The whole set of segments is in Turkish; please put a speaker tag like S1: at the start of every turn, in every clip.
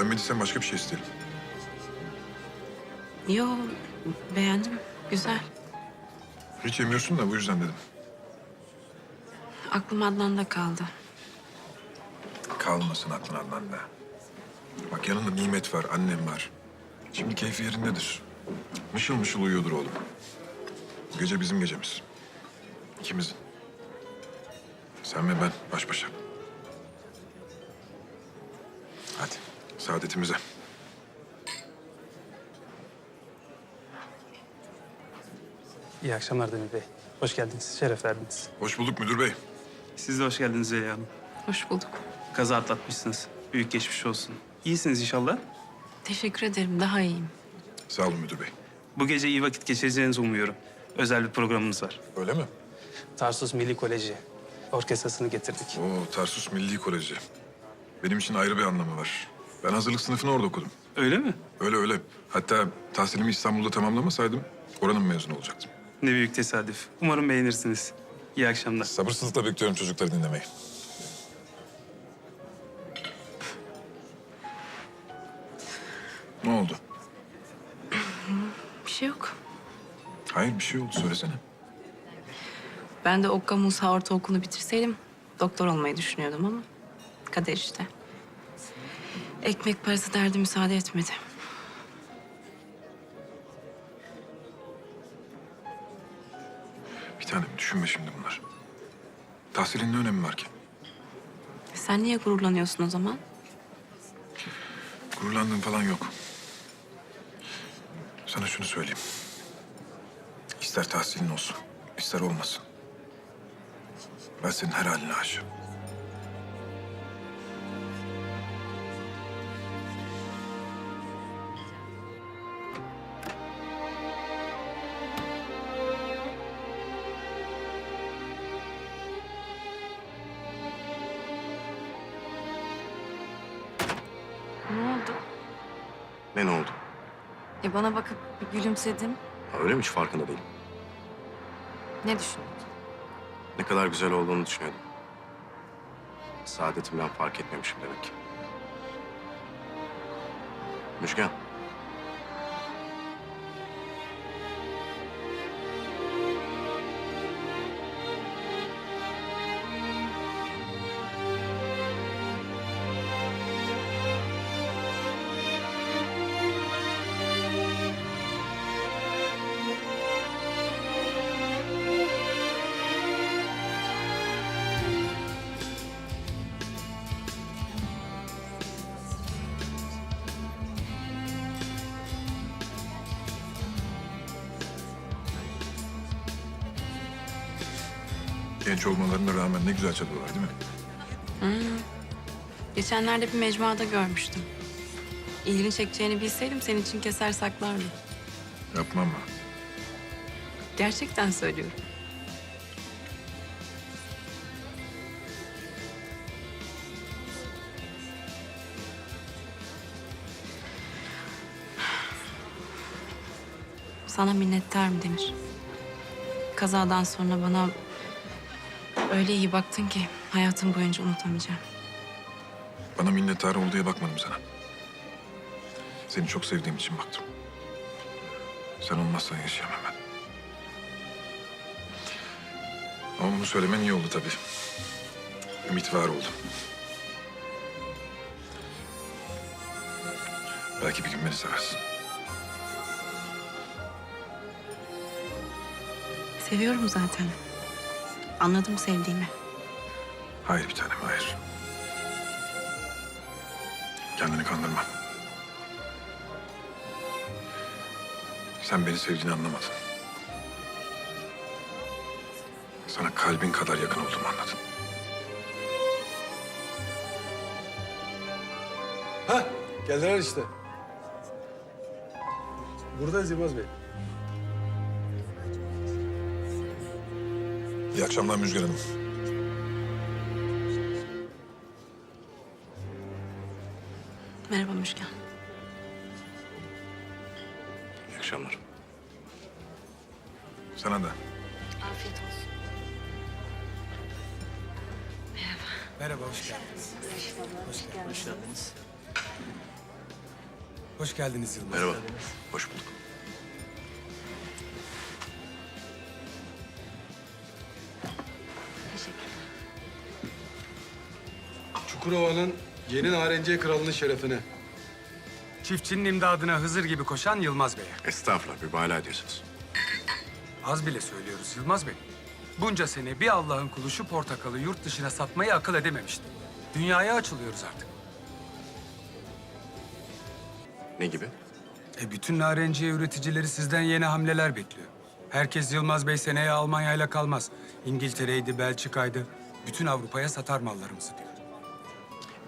S1: Beğenmediysen başka bir şey isterim.
S2: Yo, beğendim. Güzel.
S1: Hiç yemiyorsun da bu yüzden dedim.
S2: Aklım Adnan'da kaldı.
S1: Kalmasın aklın Adnan'da. Bak yanında nimet var, annem var. Şimdi keyfi yerindedir. Mışıl mışıl uyuyordur oğlum. Bu gece bizim gecemiz. İkimizin. Sen ve ben baş başa. Saadetimize.
S3: İyi akşamlar Demir Bey. Hoş geldiniz, şeref verdiniz.
S1: Hoş bulduk müdür bey.
S3: Siz de hoş geldiniz Zeliha Hanım.
S2: Hoş bulduk.
S3: Kaza atlatmışsınız. Büyük geçmiş olsun. İyisiniz inşallah.
S2: Teşekkür ederim. Daha iyiyim.
S1: Sağ olun müdür bey.
S3: Bu gece iyi vakit geçireceğinizi umuyorum. Özel bir programımız var.
S1: Öyle mi?
S3: Tarsus Milli Koleji orkestrasını getirdik.
S1: Oo Tarsus Milli Koleji. Benim için ayrı bir anlamı var. Ben hazırlık sınıfını orada okudum.
S3: Öyle mi?
S1: Öyle öyle. Hatta tahsilimi İstanbul'da tamamlamasaydım oranın mezunu olacaktım.
S3: Ne büyük tesadüf. Umarım beğenirsiniz. İyi akşamlar.
S1: Sabırsızlıkla bekliyorum çocukları dinlemeyi. Ne oldu?
S2: Bir şey yok.
S1: Hayır bir şey oldu söylesene.
S2: Ben de Okka Musa Ortaokulu'nu bitirseydim doktor olmayı düşünüyordum ama kader işte. Ekmek parası derdi müsaade etmedi.
S1: Bir tanem düşünme şimdi bunlar. Tahsilin ne önemi var ki?
S2: Sen niye gururlanıyorsun o zaman?
S1: Gururlandığım falan yok. Sana şunu söyleyeyim. İster tahsilin olsun, ister olmasın. Ben senin her haline aşığım.
S4: Ne ne oldu?
S2: E bana bakıp bir gülümsedin.
S4: Ha, öyle mi hiç farkında değilim.
S2: Ne düşünüyorsun?
S4: Ne kadar güzel olduğunu düşünüyordum. Saadetimden fark etmemişim demek ki. Müjgan.
S1: Genç olmalarına rağmen ne güzel çalıyorlar değil mi?
S2: Geçenlerde bir mecmuada görmüştüm. İlgini çekeceğini bilseydim senin için keser saklardım.
S1: Yapmam mı?
S2: Gerçekten söylüyorum. Sana minnettarım Demir. Kazadan sonra bana öyle iyi baktın ki hayatım boyunca unutamayacağım.
S1: Bana minnettar ol diye bakmadım sana. Seni çok sevdiğim için baktım. Sen olmazsan yaşayamam ben. Ama bunu söylemen iyi oldu tabii. Ümit var oldum. Belki bir gün beni seversin.
S2: Seviyorum zaten. Anladım sevdiğimi.
S1: Hayır bir tanem, hayır. Kendini kandırma. Sen beni sevdiğini anlamadın. Sana kalbin kadar yakın olduğumu anladın.
S5: Ha, geldiler işte. Buradayız Yılmaz Bey.
S1: İyi akşamlar Müjgan Hanım.
S2: Merhaba Müşkan.
S4: İyi akşamlar.
S1: Sana da.
S2: Afiyet olsun.
S5: Merhaba, hoş geldiniz. Hoş geldiniz. Hoş geldiniz Yılmaz.
S4: Merhaba. Hoş bulduk.
S5: Çukurova'nın yeni Narenciye Kralı'nın şerefine.
S6: Çiftçinin imdadına Hızır gibi koşan Yılmaz Bey'e.
S4: Estağfurullah, mübalağa ediyorsunuz.
S6: Az bile söylüyoruz Yılmaz Bey. Bunca sene bir Allah'ın kulu şu portakalı yurt dışına satmayı akıl edememişti. Dünyaya açılıyoruz artık.
S4: Ne gibi?
S6: E bütün narenciye üreticileri sizden yeni hamleler bekliyor. Herkes Yılmaz Bey seneye Almanya'yla kalmaz. İngiltere'ydi, Belçika'ydı. Bütün Avrupa'ya satar mallarımızı diyor.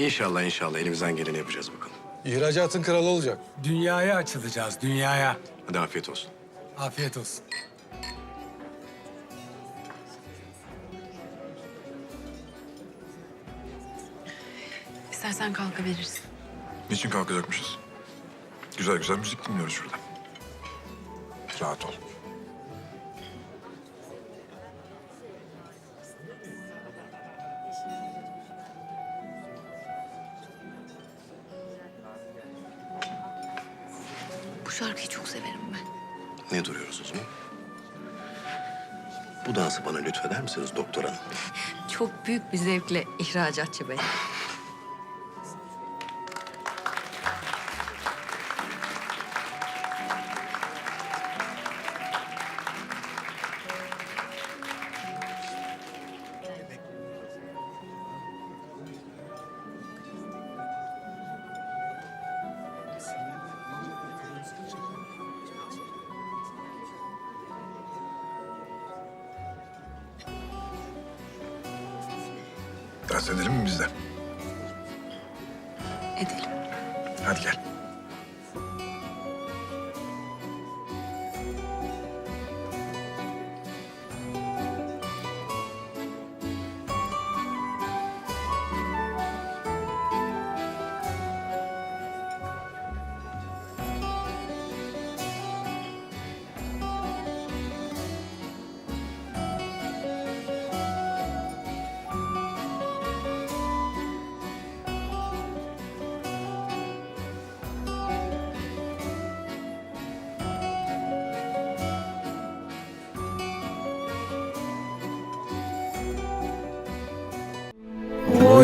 S4: İnşallah inşallah elimizden geleni yapacağız bakalım.
S5: İhracatın kralı olacak.
S6: Dünyaya açılacağız, dünyaya.
S4: Hadi afiyet olsun.
S6: Afiyet olsun.
S2: İstersen kalkabilirsin.
S1: Niçin kalkacakmışız? Güzel güzel müzik dinliyoruz şurada. Rahat ol.
S2: Bu şarkıyı çok severim ben.
S4: Ne duruyoruz o zaman? Bu dansı bana lütfeder misiniz doktor hanım?
S7: Çok büyük bir zevkle ihracatçı bey.
S1: Dans edelim mi biz de?
S2: Edelim.
S1: Hadi gel.